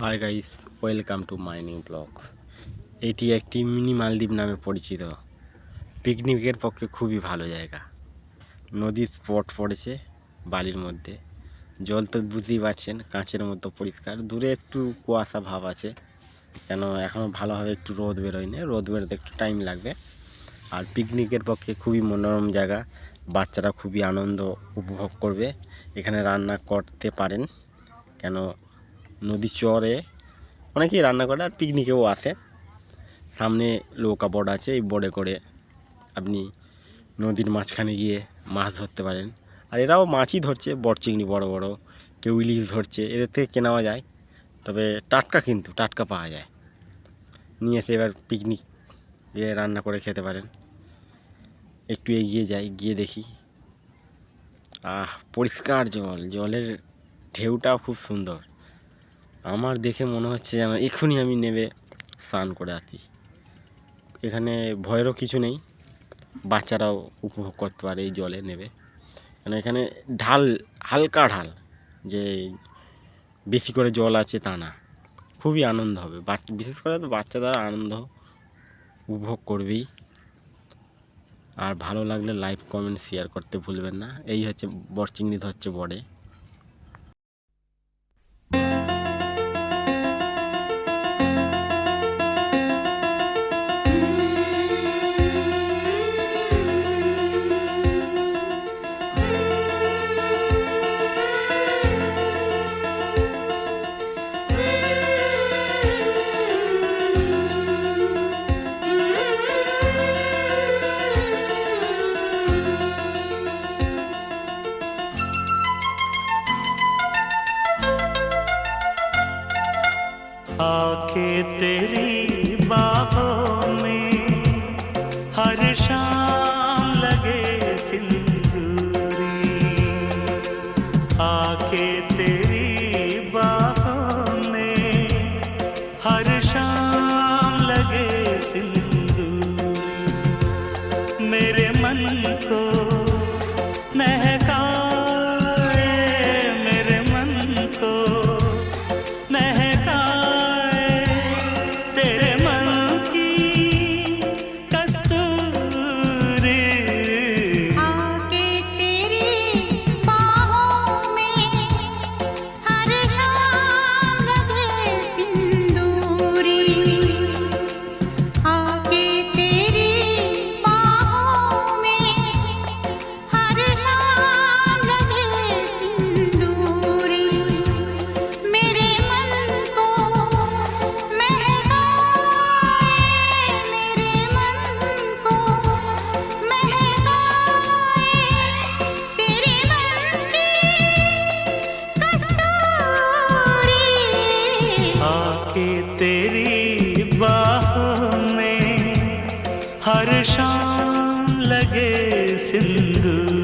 Hi guys welcome to my new blog এটি একটি mini মালদ্বীপ নামে পরিচিত। পিকনিকের পক্ষে খুবই ভালো জায়গা। নদীর স্পট পড়েছে বালির মধ্যে। জল তো বুঝতেই পারছেন, কাঁচের মতো পরিষ্কার। দূরে একটু কুয়াশা ভাব আছে, কেন এখনও ভালোভাবে একটু রোদ বেরোয়নি। রোদ বেরোতে একটু টাইম লাগবে। আর পিকনিকের পক্ষে খুবই মনোরম জায়গা। বাচ্চারা খুবই আনন্দ উপভোগ করবে। এখানে রান্না করতে পারেন। কেন নদী চরে। অনেকেই রান্না করে আর পিকনিকেও আসে। সামনে নৌকা বোর্ড আছে, এই বোর্ডে করে আপনি নদীর মাঝখানে গিয়ে মাছ ধরতে পারেন। আর এরাও মাছই ধরছে বড় চিংড়ি বড় বড়, কেউ ইলিশ ধরছে, এদের থেকে কেনাও যায়। তবে টাটকা কিন্তু, টাটকা পাওয়া যায়। নিয়ে এসে এবার পিকনিক গিয়ে রান্না করে খেতে পারেন। একটু এগিয়ে যাই, গিয়ে দেখি। আহ, পরিষ্কার জল, জলের ঢেউটাও খুব সুন্দর। আমার দেখে মনে হচ্ছে যেন এক্ষুনি আমি নেবে স্নান করে আসি। এখানে ভয়েরও কিছু নেই, বাচ্চারাও উপভোগ করতে পারে এই জলে নেবে। মানে এখানে ঢাল, হালকা ঢাল, যে বেশি করে জল আছে তা না। খুবই আনন্দ হবে। বাচ্চা বিশেষ করে তো বাচ্চারা আনন্দ উপভোগ করবেই। আর ভালো লাগলে লাইক, কমেন্ট শেয়ার করতে ভুলবেন না। এই হচ্ছে, বরচিংড়ি ধরছে বড়ে। आँखें तेरी परेशान लगे सिंधु